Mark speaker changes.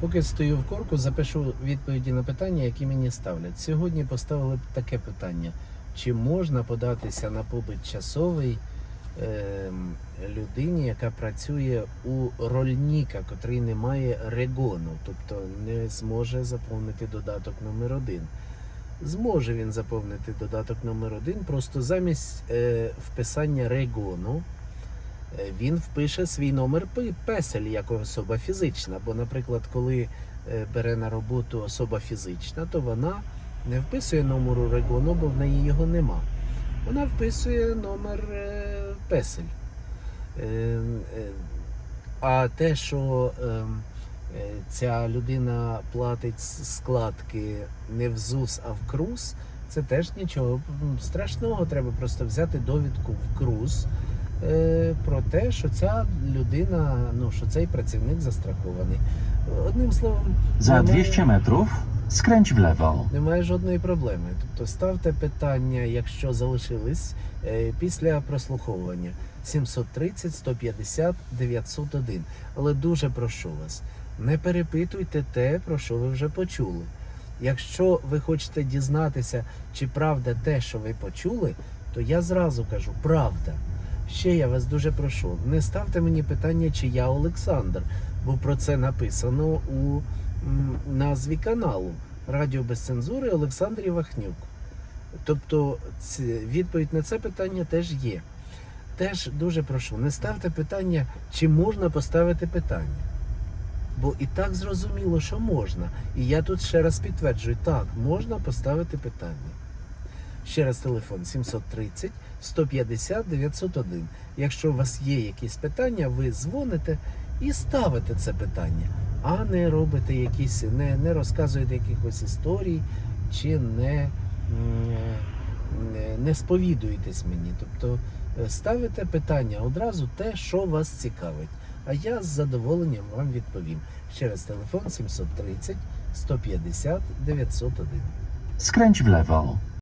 Speaker 1: Поки стою в корку, запишу відповіді на питання, які мені ставлять. Сьогодні поставили таке питання: чи можна податися на побит часовий ем, людині, яка працює у рольніка, котрий не має регону, тобто не зможе заповнити додаток номер один. Зможе він заповнити додаток номер один, просто замість е, вписання регону е, він впише свій номер песель як особа фізична. Бо, наприклад, коли е, бере на роботу особа фізична, то вона не вписує номеру регону, бо в неї його нема. Вона вписує номер е, песель. Е, е, А те, що е, е, ця людина платить складки не в ЗУС, а в КРУЗ, це теж нічого страшного. Треба просто взяти довідку в КРУЗ е, про те, що ця людина, ну що цей працівник застрахований. Одним словом, немає-
Speaker 2: 200 metrów skręć w lewo.
Speaker 1: немає жодної проблеми. Тобто ставте питання, якщо залишились е, після прослуховування 730 150 901. Але дуже прошу вас, не перепитуйте те, про що ви вже почули. Якщо ви хочете дізнатися, чи правда те, що ви почули, то я зразу кажу правда. Ще я вас дуже прошу, не ставте мені питання, чи я Олександр, бо про це написано у назві каналу Радіо без цензури Олександр Івахнюк. Тобто відповідь на це питання теж є. Теж дуже прошу, не ставте питання, чи можна поставити питання. Бо і так зрозуміло, що можна. І я тут ще раз підтверджую, так, можна поставити питання. Ще раз телефон 730 150 901. Якщо у вас є якісь питання, ви дзвоните і ставите це питання, а не робите якісь, не, не розказуєте якихось історій чи не, не, не сповідуєтесь мені. Тобто е, ставите питання одразу те, що вас цікавить. А я з задоволенням вам відповім. Ще раз телефон 730 150 901.
Speaker 2: Skręć w lewo.